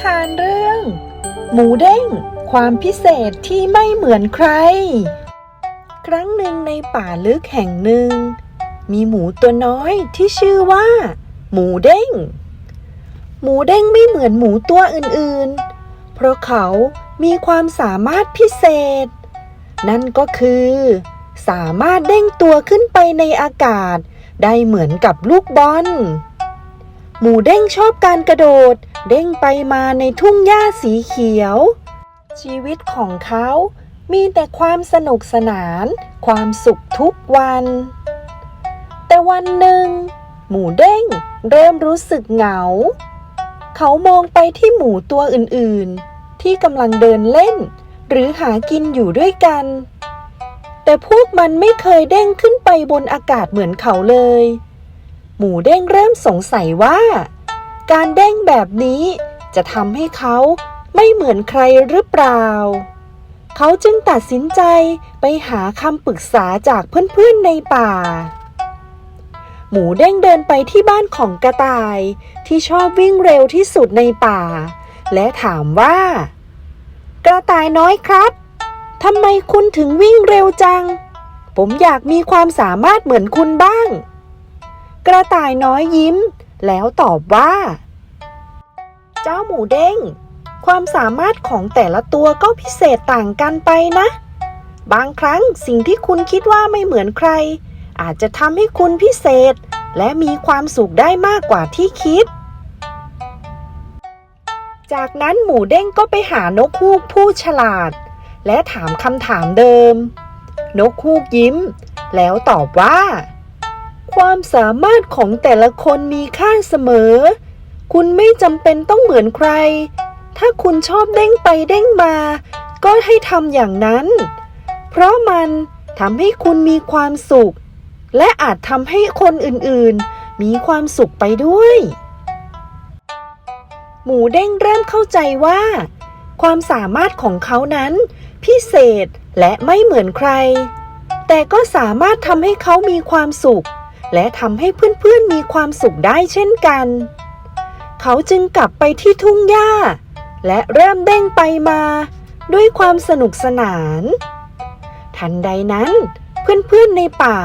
ทานเรื่อง หมูเด้ง ความพิเศษที่ไม่เหมือนใคร ครั้งหนึ่งในป่าลึกแห่งหนึ่ง มีหมูตัวน้อยที่ชื่อว่า หมูเด้ง หมูเด้งไม่เหมือนหมูตัวอื่นๆ เพราะเขามีความสามารถพิเศษ นั่นก็คือ สามารถเด้งตัวขึ้นไปในอากาศ ได้เหมือนกับลูกบอล หมูเด้งชอบการกระโดด เด้งไปมาในทุ่งหญ้าสีเขียว ชีวิตของเขามีแต่ความสนุกสนาน ความสุขทุกวัน แต่วันหนึ่ง หมูเด้งเริ่มรู้สึกเหงา เขามองไปที่หมูตัวอื่นๆ ที่กำลังเดินเล่น หรือหากินอยู่ด้วยกัน แต่พวกมันไม่เคยเด้งขึ้นไปบนอากาศเหมือนเขาเลย หมูเด้งเริ่มสงสัยว่า การเด้งแบบนี้จะทำให้เขาไม่เหมือนใครหรือเปล่า เขาจึงตัดสินใจไปหาคำปรึกษาจากเพื่อนๆในป่า หมูเด้งเดินไปที่บ้านของกระต่ายที่ชอบวิ่งเร็วที่สุดในป่า และถามว่า กระต่ายน้อยครับทำไมคุณถึงวิ่งเร็วจัง ผมอยากมีความสามารถเหมือนคุณบ้าง กระต่ายน้อยยิ้ม แล้วตอบว่า เจ้าหมูเด้ง ความสามารถของแต่ละตัวก็พิเศษต่างกันไปนะ บางครั้งสิ่งที่คุณคิดว่าไม่เหมือนใคร อาจจะทำให้คุณพิเศษ และมีความสุขได้มากกว่าที่คิด จากนั้นหมูเด้งก็ไปหานกฮูกผู้ฉลาด และถามคำถามเดิม นกฮูกยิ้ม แล้วตอบว่า ความสามารถของแต่ละคนมีค่าเสมอ คุณไม่จำเป็นต้องเหมือนใคร ถ้าคุณชอบเด้งไปเด้งมา ก็ให้ทำอย่างนั้น เพราะมันทำให้คุณมีความสุข และอาจทำให้คนอื่นๆ มีความสุขไปด้วย หมูเด้งเริ่มเข้าใจว่า ความสามารถของเขานั้น พิเศษและไม่เหมือนใคร แต่ก็สามารถทำให้เขามีความสุข และทำให้เพื่อนๆมีความสุขได้เช่นกัน เขาจึงกลับไปที่ทุ่งหญ้า และเริ่มเด้งไปมา ด้วยความสนุกสนาน ทันใดนั้น เพื่อนๆในป่า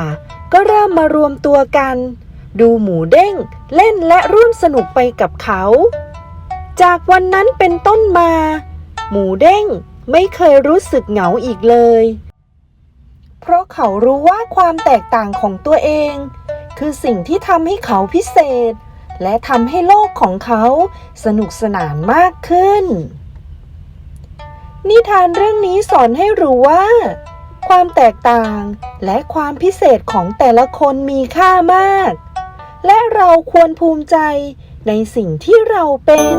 ก็เริ่มมารวมตัวกัน ดูหมูเด้งเล่นและร่วมสนุกไปกับเขา จากวันนั้นเป็นต้นมา หมูเด้งไม่เคยรู้สึกเหงาอีกเลย เพราะเขารู้ว่าความแตกต่างของตัวเอง คือสิ่งที่ทำให้เขาพิเศษ และทำให้โลกของเขาสนุกสนานมากขึ้น นิทานเรื่องนี้สอนให้รู้ว่า ความแตกต่างและความพิเศษของแต่ละคนมีค่ามาก และเราควรภูมิใจในสิ่งที่เราเป็น